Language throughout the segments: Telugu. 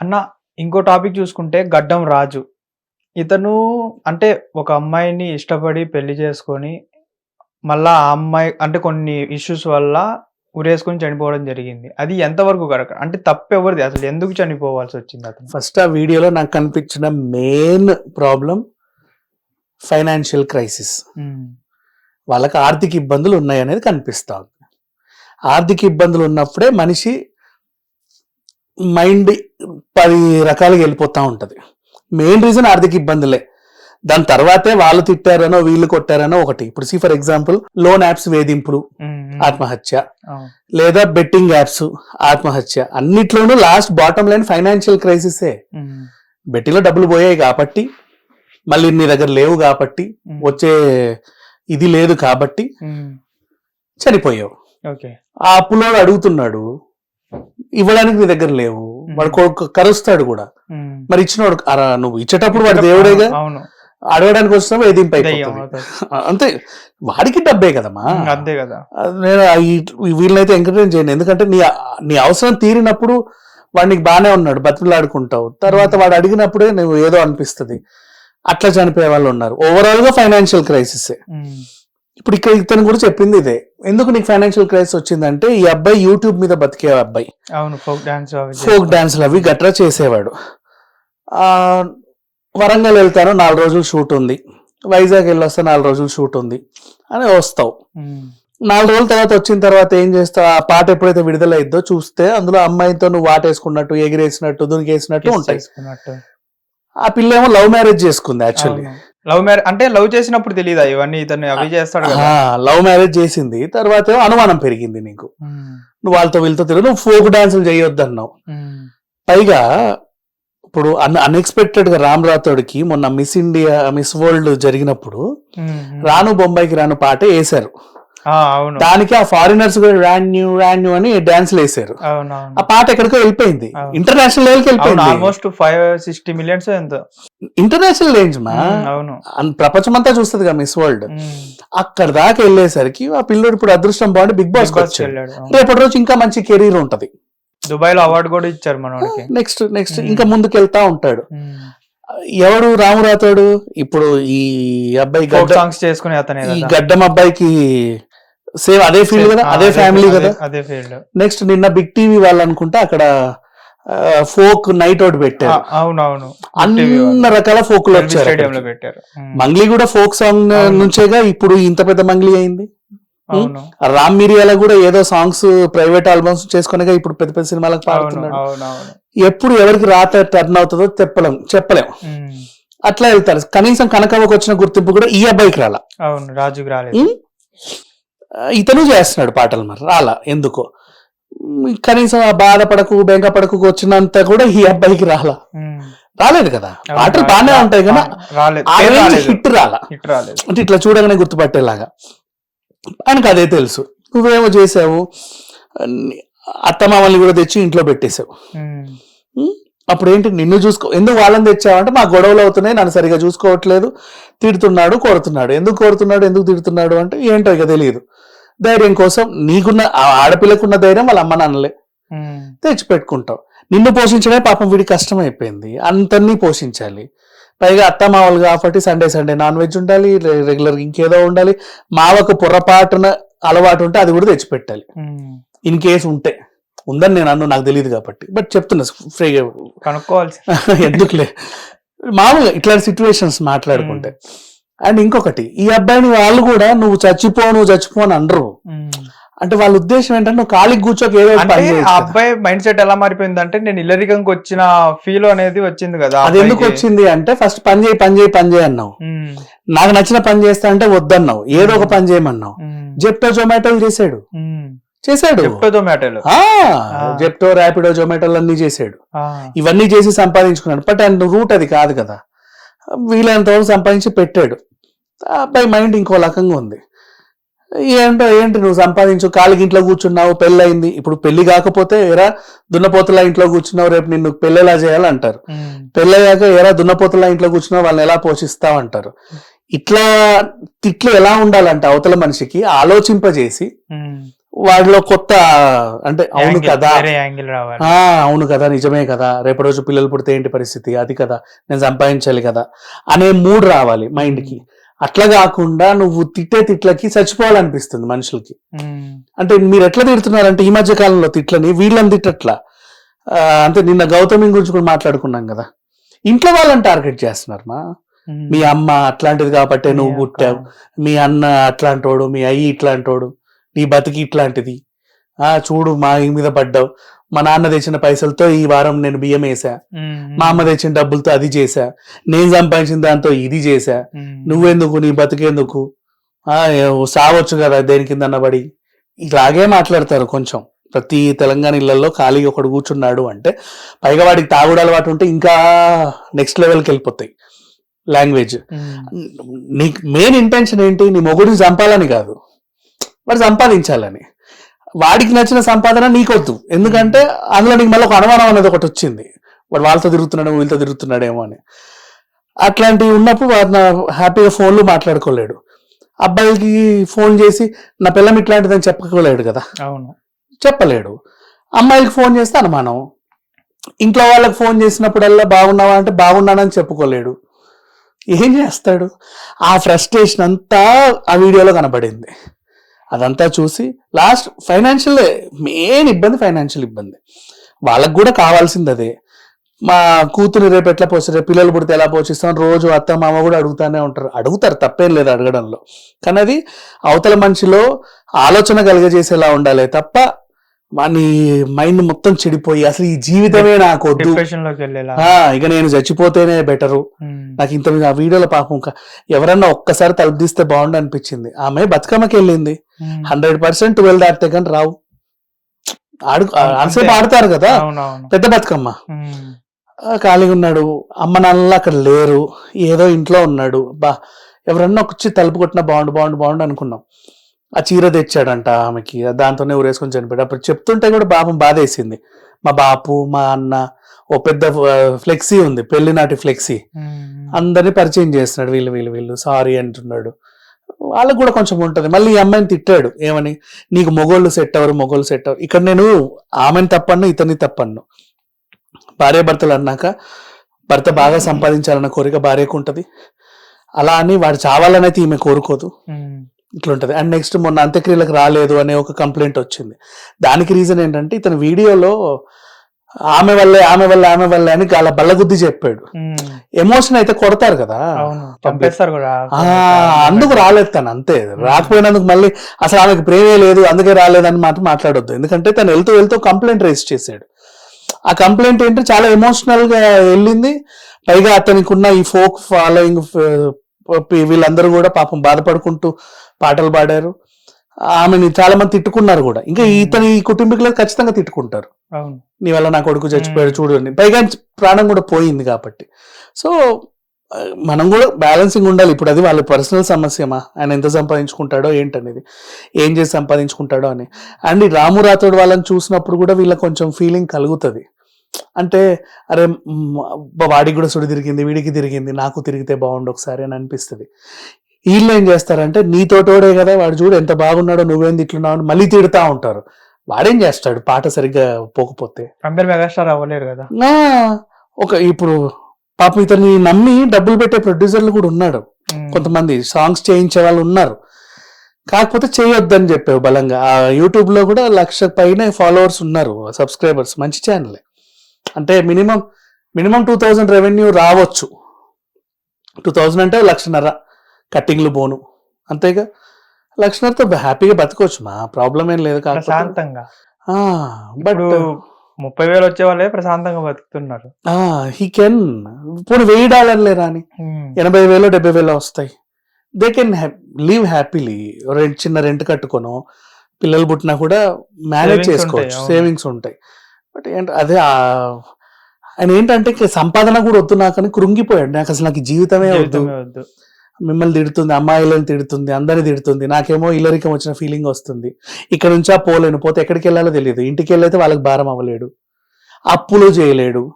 అన్న ఇంకో టాపిక్ చూసుకుంటే గడ్డం రాజు. ఇతను అంటే ఒక అమ్మాయిని ఇష్టపడి పెళ్ళి చేసుకొని మళ్ళా ఆ అమ్మాయి అంటే కొన్ని ఇష్యూస్ వల్ల ఉరేసుకొని చనిపోవడం జరిగింది. అది ఎంతవరకు కరెక్ట్? అంటే తప్పు ఎవరిది అసలు ఎందుకు చనిపోవాల్సి వచ్చింది అతను? ఫస్ట్ ఆ వీడియోలో నాకు కనిపించిన మెయిన్ ప్రాబ్లం ఫైనాన్షియల్ క్రైసిస్ వాళ్ళకి ఆర్థిక ఇబ్బందులు ఉన్నాయి అనేది కనిపిస్తా ఉంది. ఆర్థిక ఇబ్బందులు ఉన్నప్పుడే మనిషి మైండ్ పది రకాలుగా వెళ్ళిపోతా ఉంటది. మెయిన్ రీజన్ ఆర్థిక ఇబ్బందులే. దాని తర్వాతే వాళ్ళు తిట్టారనో వీళ్ళు కొట్టారనో ఒకటి. ఇప్పుడు see for example loan apps వేధింపులు ఆత్మహత్య. లేదా బెట్టింగ్ యాప్స్ ఆత్మహత్య. అన్నిట్లోనూ లాస్ట్ బాటమ్ లైన్ ఫైనాన్షియల్ క్రైసిసే. ఉమ్, బెట్టిలో డబ్బులు పోయాయి కాబట్టి మళ్ళీ నీ దగ్గర లేవు కాబట్టి వచ్చే ఇది లేదు కాబట్టి చనిపోయావు. ఓకే. ఆ అప్పులోడు అడుగుతున్నాడు ఇవ్వడానికి నీ దగ్గర లేవు. వాడు కొ- కరుస్తాడు కూడా. మరి ఇచ్చినోడు అరా నువ్వు ఇచ్చేటప్పుడు వాడు దేవుడేగా? అడగడానికి అయిపోతుంది అవుతుంది. అంతే. వాడికి డబ్బే కదమ్మా. అంతే కదా. నేను వీళ్ళనైతే ఎంకరేజ్ చేయను. ఎందుకంటే నీ నీ అవసరం తీరినప్పుడు వాడు నీకు బాగానే ఉన్నాడు. బతుకులాడుకుంటావు తర్వాత వాడు అడిగినప్పుడే నువ్వు ఏదో అనిపిస్తుంది. అట్లా చనిపోయే వాళ్ళు ఉన్నారు. ఓవరాల్గా ఫైనాన్షియల్ క్రైసిస్ ఇప్పుడు ఇక్కడ ఇతను కూడా చెప్పింది ఇదే. ఎందుకు నీకు ఫైనాన్షియల్ క్రైసిస్ వచ్చిందంటే ఈ అబ్బాయి యూట్యూబ్ మీద బతికే అబ్బాయి. అవును ఫోక్ డాన్స్ ఫోక్ డాన్స్లు అవి గట్రా చేసేవాడు. ఆ వరంగల్ వెళ్తాను నాలుగు రోజులు షూట్ ఉంది. వైజాగ్ వెళ్ళొస్తే నాలుగు రోజులు షూట్ ఉంది. అని వస్తావు. నాలుగు రోజుల తర్వాత వచ్చిన తర్వాత ఏం చేస్తావు? ఆ పాట ఎప్పుడైతే విడుదల అయిద్దో చూస్తే అందులో అమ్మాయితో నువ్వు వాటేసుకున్నట్టు ఎగిరేసినట్టు దునికేసినట్టు ఉంటాయి. ఆ పిల్ల ఏమో లవ్ మ్యారేజ్ చేసుకుంది యాక్చువల్లీ లవ్ మ్యారేజ్ అంటే లవ్ చేసినప్పుడు తెలియదా ఇవన్నీ ఇతను అవి చేస్తాడు లవ్ మ్యారేజ్ చేసింది. తర్వాత అనుమానం పెరిగింది నీకు. నువ్వు వాళ్ళతో వీళ్ళతో తిరుగు నువ్వు ఫోక్ డాన్సులు చేయొద్దు అన్నావు పైగా ఇప్పుడు అన్ అన్ఎక్స్పెక్టెడ్గా రామ్ రాథోడ్కి మొన్న మిస్ ఇండియా మిస్ వరల్డ్ జరిగినప్పుడు. రాను బొంబాయికి రాను పాట వేశారు. దానికి ఆ ఫారినర్స్ కూడా రాన్యూ రాన్యూ అని డాన్స్లు వేశారు. అవును ఆ పాట ఎక్కడికో వెళ్ళిపోయింది. ఇంటర్నేషనల్ లెవెల్కి వెళ్ళిపోయింది. ఆల్మోస్ట్ ఫైవ్ సిక్స్టీ మిలియన్స్ ఎంత. ఇంటర్నేషనల్ రేంజ్ మా? అవును. అన్- ప్రపంచమంతా చూస్తుంది కదా మిస్ వరల్డ్. అక్కడ దాకా వెళ్ళేసరికి ఆ పిల్లోడు ఇప్పుడు అదృష్టం బాగుండి బిగ్ బాస్. రేపటి రోజు ఇంకా మంచి కెరీర్ ఉంటది. దుబాయ్లో అవార్డు కూడా ఇచ్చారు మనోడికి. Next next. ఇంకా ముందుకు వెళ్తా ఉంటాడు. ఎవడు రాము రాతోడు ఇప్పుడు ఈ అబ్బాయి సాంగ్స్ చేసుకునే అతనే గడ్డం అబ్బాయికి సేమ్ అదే ఫీల్డ్ కదా? అదే ఫ్యామిలీ కదా? అదే- ఫీల్డ్ నెక్స్ట్ నిన్న బిగ్ టీవీ వాళ్ళు అనుకుంటా అక్కడ ఫోక్ నైట్ అవుట్ పెట్టారు. అవును అవును అన్ని రకాల ఫోక్లు వచ్చారు. పెట్టారు. మంగ్లీ కూడా ఫోక్ సాంగ్. నుంచేగా ఇప్పుడు ఇంత పెద్ద మంగ్లీ అయింది? రామ్ మిరియాల కూడా ఏదో సాంగ్స్ ప్రైవేట్ ఆల్బమ్స్ చేసుకునేగా ఇప్పుడు పెద్ద పెద్ద సినిమాలకు పాడుతున్నాడు. ఎప్పుడు ఎవరికి రాత టర్న్ అవుతుందో చెప్పలేం. చెప్పలేం అట్లా వెళ్తారు. కనీసం కనకవ్వకు వచ్చిన గుర్తింపు కూడా ఈ అబ్బాయికి రాలా. అవును రాజుకి రాలేదు. ఇతను చేస్తున్నాడు పాటలు మరి రాలా ఎందుకో. కనీసం ఆ బాధపడకు బెంగపడకు వచ్చినంత కూడా ఈ అబ్బాయికి రాలా. రాలేదు కదా? పాటలు. బాగానే ఉంటాయి కదా? హిట్ రాలా. అంటే ఇట్లా చూడగానే గుర్తుపట్టేలాగా. ఆయనకు అదే తెలుసు. నువ్వేమో చేసావు అత్తమామల్ని కూడా తెచ్చి ఇంట్లో పెట్టేశావు. అప్పుడు ఏంటి నిన్ను చూసుకో ఎందుకు వాళ్ళని తెచ్చావంటే మా గొడవలు అవుతున్నాయి నన్ను సరిగా చూసుకోవట్లేదు. తిడుతున్నాడు కొడుతున్నాడు ఎందుకు కొడుతున్నాడు ఎందుకు తిడుతున్నాడు అంటే ఏంటో ఇక తెలియదు. ధైర్యం కోసం నీకున్న ఆ ఆడపిల్లకున్న ధైర్యం వాళ్ళ అమ్మ నాన్నలే. తెచ్చి పెట్టుకుంటావు నిన్ను పోషించడమే పాపం వీడి కష్టం అయిపోయింది అంతన్నీ పోషించాలి. పైగా అత్త మావలు కాబట్టి సండే సండే నాన్ వెజ్ ఉండాలి రెగ్యులర్ ఇంకేదో ఉండాలి. మావకు పొరపాటున అలవాటు ఉంటే అది కూడా తెచ్చిపెట్టాలి. ఇన్ కేసు ఉంటే. ఉందని నేను అన్ను నాకు తెలియదు కాబట్టి. బట్ చెప్తున్నా ఫ్రీగా కనుక్కోవాల్సి. ఎందుకులే? మామూలుగా ఇట్లాంటి సిచ్యువేషన్స్ మాట్లాడుకుంటే. అండ్ ఇంకొకటి ఈ అబ్బాయిని వాళ్ళు కూడా నువ్వు చచ్చిపో నువ్వు చచ్చిపో అని అనరు. అంటే వాళ్ళ ఉద్దేశం ఏంటంటే నువ్వు ఖాళీకి కూర్చోక ఏదో ఆ. అబ్బాయి మైండ్ సెట్ ఎలా మారిపోయింది అంటే నేను ఇల్లరికంకి వచ్చిన ఫీల్ అనేది వచ్చింది కదా అది ఎందుకు. వచ్చింది అంటే ఫస్ట్ పని చేయి పని చేయి పని చేయి అన్నావు. నాకు నచ్చిన పని చేస్తా అంటే వద్దన్నావు. ఏదో ఒక పని చేయమన్నావు. జెప్టో జొమాటో చేసాడు. చేశాడు. జెప్టో ర్యాపిడో జొమాటోలు అన్ని చేసాడు ఆ, ఇవన్నీ చేసి సంపాదించుకున్నాడు. బట్ అండ్ రూట్ అది కాదు కదా. వీలైనంత వరకు సంపాదించి పెట్టాడు. అబ్బాయి మైండ్ ఇంకో రకంగా ఉంది. ఏంటో ఏంటి నువ్వు సంపాదించు కాలికి ఇంట్లో కూర్చున్నావు పెళ్ళయింది. ఇప్పుడు పెళ్ళి కాకపోతే ఎరా దున్నపోతులా ఇంట్లో కూర్చున్నావు రేపు నిన్ను పెళ్ళేలా చేయాలంటారు. పెళ్ళయ్యాక ఎరా దున్నపోతులా ఇంట్లో కూర్చున్నావు వాళ్ళని ఎలా పోషిస్తావు అంటారు ఇట్లా తిట్లు ఎలా ఉండాలంటే అవతల మనిషికి ఆలోచింపజేసి వాడిలో కొత్త అంటే అవును కదా. అవును కదా నిజమే కదా. రేపటి రోజు పిల్లలు పుడితే ఏంటి పరిస్థితి? అది కదా. నేను సంపాదించాలి కదా. అనే మూడ్ రావాలి మైండ్కి అట్లా కాకుండా నువ్వు తిట్టే తిట్లకి చచ్చిపోవాలనిపిస్తుంది మనుషులకి. అంటే మీరు ఎట్లా తిడుతున్నారంటే ఈ మధ్య కాలంలో తిట్లని వీళ్ళని తిట్టట్లా. అంటే నిన్న గౌతమి గురించి కూడా మాట్లాడుకున్నాం కదా. ఇంట్లో వాళ్ళని టార్గెట్ చేస్తున్నారు మా. మీ అమ్మ అట్లాంటిది కాబట్టి నువ్వు. పుట్టావు. మీ అన్న అట్లాంటోడు మీ అయ్యి ఇట్లాంటోడు. నీ బతికి ఇట్లాంటిది. ఆ చూడు మా ఈ మీద పడ్డావు. మా నాన్న తెచ్చిన పైసలతో ఈ వారం నేను బియ్యం వేసా మా అమ్మ తెచ్చిన డబ్బులతో అది చేసా నేను సంపాదించిన దాంతో ఇది చేసా నువ్వెందుకు నీ బతికేందుకు? సావచ్చు కదా దేని కింద అన్నబడి ఇలాగే మాట్లాడతారు కొంచెం. ప్రతి తెలంగాణ ఇళ్ళలో ఖాళీగా ఒకడు కూర్చున్నాడు అంటే పైగా వాడికి తాగుడు అలవాటు ఉంటే ఇంకా నెక్స్ట్ లెవెల్కి వెళ్ళిపోతాయి. లాంగ్వేజ్ నీ మెయిన్ ఇంటెన్షన్ ఏంటి? నీ మొగుడిని చంపాలని కాదు. వాడు సంపాదించాలని. వాడికి నచ్చిన సంపాదన నీకొద్దు. ఎందుకంటే అందులో నీకు మళ్ళీ ఒక అనుమానం అనేది ఒకటి వచ్చింది. వాడు వాళ్ళతో తిరుగుతున్నాడు వీళ్ళతో తిరుగుతున్నాడేమో అని. అట్లాంటివి ఉన్నప్పుడు వాడు నా హ్యాపీగా ఫోన్లు మాట్లాడుకోలేడు. అబ్బాయికి ఫోన్ చేసి నా పిల్లం ఇట్లాంటిదని చెప్పుకోలేడు కదా. అవును. చెప్పలేడు. అమ్మాయికి ఫోన్ చేస్తే అనుమానం. ఇంట్లో వాళ్ళకి ఫోన్ చేసినప్పుడల్లా బాగున్నావా అంటే బాగున్నానని చెప్పుకోలేడు. ఏం చేస్తాడు? ఆ ఫ్రస్ట్రేషన్ అంతా ఆ వీడియోలో కనబడింది. అదంతా చూసి లాస్ట్ ఫైనాన్షియల్ మెయిన్ ఇబ్బంది ఫైనాన్షియల్ ఇబ్బంది. వాళ్ళకు కూడా కావాల్సింది అదే. మా కూతురు రేపు ఎట్లా పోస్తారు పిల్లలు పుడితే ఎలా పోషిస్తాం రోజు అత్త మామ కూడా అడుగుతానే ఉంటారు. అడుగుతారు తప్పేం లేదు అడగడంలో. కానీ అది అవతల మనిషిలో ఆలోచన కలిగజేసేలా ఉండాలి తప్ప వాని మైండ్ మొత్తం చెడిపోయి అసలు ఈ జీవితమే నాకు వద్దు. ఇక నేను చచ్చిపోతేనే బెటరు నాకు ఇంత ఆ వీడియోలో పాపం ఇంకా ఎవరన్నా ఒక్కసారి తలుపు తీస్తే బాగుండు అనిపించింది. ఆమె బతుకమ్మకి వెళ్ళింది. హండ్రెడ్ పర్సెంట్ ట్వెల్వ్ దాటితే కానీ రావు. ఆడు అంతసేపు ఆడతారు కదా? పెద్ద బతుకమ్మ. ఖాళీగా ఉన్నాడు. అమ్మ నాన్నలు అక్కడ లేరు. ఏదో ఇంట్లో ఉన్నాడు. బా ఎవరన్నా వచ్చి తలుపు కొట్టినా బాగుండు బాగుండు బాగుండు అనుకున్నాం. ఆ చీర తెచ్చాడంట ఆమెకి. దాంతోనే ఊరేసుకొని చనిపోయాడు. అప్పుడు చెప్తుంటే కూడా పాపం బాధేసింది. మా బాపు మా అన్న ఓ పెద్ద ఫ్లెక్సీ ఉంది. పెళ్ళి నాటి ఫ్లెక్సీ. అందరినీ పరిచయం చేస్తున్నాడు వీళ్ళు వీళ్ళు వీళ్ళు. సారీ అంటున్నాడు. వాళ్ళకు కూడా కొంచెం ఉంటది. మళ్ళీ ఈ అమ్మాయిని తిట్టాడు. ఏమని? నీకు మొగోళ్ళు సెట్ అవ్వరు మొగోళ్ళు సెట్ అవ్వరు. ఇక్కడ నేను ఆమెను తప్పన్ను ఇతన్ని తప్పన్ను. భార్య భర్తలు అన్నాక భర్త బాగా సంపాదించాలన్న కోరిక భార్యకు ఉంటది. అలా అని వాడు చావాలనైతే ఈమె కోరుకోదు. ఇట్లుంటది. అండ్ నెక్స్ట్ మొన్న అంత్యక్రియలకు రాలేదు అనే ఒక కంప్లైంట్ వచ్చింది. దానికి రీజన్ ఏంటంటే ఇతను వీడియోలో ఆమె వల్లే ఆమె వల్ల ఆమె వల్లే అని అలా బల్లగుద్ది చెప్పాడు. ఎమోషన్ అయితే కొడతారు కదా. అందుకు రాలేదు తను అంతే. రాకపోయినందుకు మళ్ళీ అసలు ఆమెకు ప్రేమే లేదు అందుకే రాలేదని మాట మాట్లాడొద్దు. ఎందుకంటే తను వెళ్తూ వెళ్తూ కంప్లైంట్ రేస్ చేశాడు. ఆ కంప్లైంట్ ఏంటి చాలా ఎమోషనల్గా వెళ్ళింది. పైగా అతనికి ఉన్న ఈ ఫోక్ ఫాలోయింగ్ వీళ్ళందరూ కూడా పాపం బాధపడుకుంటూ పాటలు పాడారు. ఆమెని చాలా మంది తిట్టుకున్నారు కూడా. ఇంకా ఇతని కుటుంబీకులు ఖచ్చితంగా తిట్టుకుంటారు. నీ వల్ల నా కొడుకు చచ్చిపోయాడు మ్మ్. చూడు అని. పైగా ప్రాణం కూడా పోయింది కాబట్టి. సో మనం కూడా బ్యాలెన్సింగ్ ఉండాలి. ఇప్పుడు అది వాళ్ళ పర్సనల్ సమస్యమా? ఆయన ఎంత సంపాదించుకుంటాడో ఏంటనేది. ఏం చేసి సంపాదించుకుంటాడో అని. అండ్ రాము రాథోడ్ వాళ్ళని చూసినప్పుడు కూడా వీళ్ళకి కొంచెం ఫీలింగ్ కలుగుతుంది. అంటే అరే వాడికి కూడా సుడి తిరిగింది వీడికి తిరిగింది నాకు తిరిగితే బాగుండు ఒకసారి అని అనిపిస్తుంది. వీళ్ళు ఏం చేస్తారంటే నీతోటోడే కదా వాడు చూడు ఎంత బాగున్నాడో నువ్వేంది ఇట్లున్నావు అని మళ్ళీ తిడుతా ఉంటారు. వాడేం చేస్తాడు? పాట సరిగ్గా పోకపోతే. కంపెనీ మెగాస్టార్ అవ్వలేరు కదా. ఒక ఇప్పుడు పాపం ఇతన్ని నమ్మి డబ్బులు పెట్టే ప్రొడ్యూసర్లు కూడా ఉన్నాడు కొంతమంది సాంగ్స్ చేయించే వాళ్ళు ఉన్నారు. కాకపోతే చేయొద్దని చెప్పావు బలంగా. ఆ యూట్యూబ్లో కూడా లక్ష పైన ఫాలోవర్స్ ఉన్నారు సబ్స్క్రైబర్స్. మంచి ఛానల్. అంటే minimum minimum two thousand revenue రావచ్చు. టూ థౌజండ్ అంటే లక్షన్నర. కట్టింగ్లు పోను. అంతేగా? లక్షన్నరతో హ్యాపీగా బతకొచ్చు. మా ప్రాబ్లం ఏం లేదు ప్రశాంతంగా. బట్ ముప్పై వేలు వచ్చే వాళ్ళే ప్రశాంతంగా బతుకుతున్నారు. He can. పోనీ వెయ్యి డాలర్లే రాని ఉమ్, ఎనభై వేలు డెబ్బై వేలు వస్తాయి. They can leave happily. Rent చిన్న రెంట్ కట్టుకోను పిల్లలు పుట్టినా కూడా మేనేజ్ చేసుకోవచ్చు. సేవింగ్స్ ఉంటాయి. బట్ ఏంటి అదే ఆయన ఏంటంటే సంపాదన కూడా వద్దు నాకు అని కృంగిపోయాడు. నాకు అసలు నాకు జీవితమే వద్దు. మిమ్మల్ని తిడుతుంది అమ్మాయిలను తిడుతుంది అందరిని తిడుతుంది. నాకేమో ఇల్లరికం వచ్చిన ఫీలింగ్ వస్తుంది. ఇక్కడ నుంచి ఆ పోలేను పోతే ఎక్కడికి వెళ్ళాలో తెలియదు. ఇంటికి వెళ్ళైతే వాళ్ళకి భారం అవ్వలేడు. అప్పులు చేయలేడు.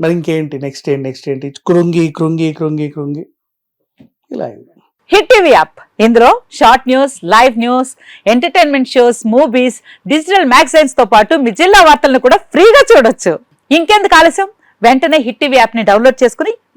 మరి ఇంకేంటి? నెక్స్ట్ ఏంటి? నెక్స్ట్ ఏంటి? కృంగి కృంగి కృంగి కృంగి. ఇలా అయింది. Hit TV app. ఇందులో short news live news entertainment shows movies digital మ్యాగజైన్స్తో పాటు మీ జిల్లా వార్తలను కూడా ఫ్రీగా చూడొచ్చు. ఇంకెందుకు ఆలస్యం? వెంటనే హిట్ టీవీ యాప్ని డౌన్లోడ్ చేసుకుని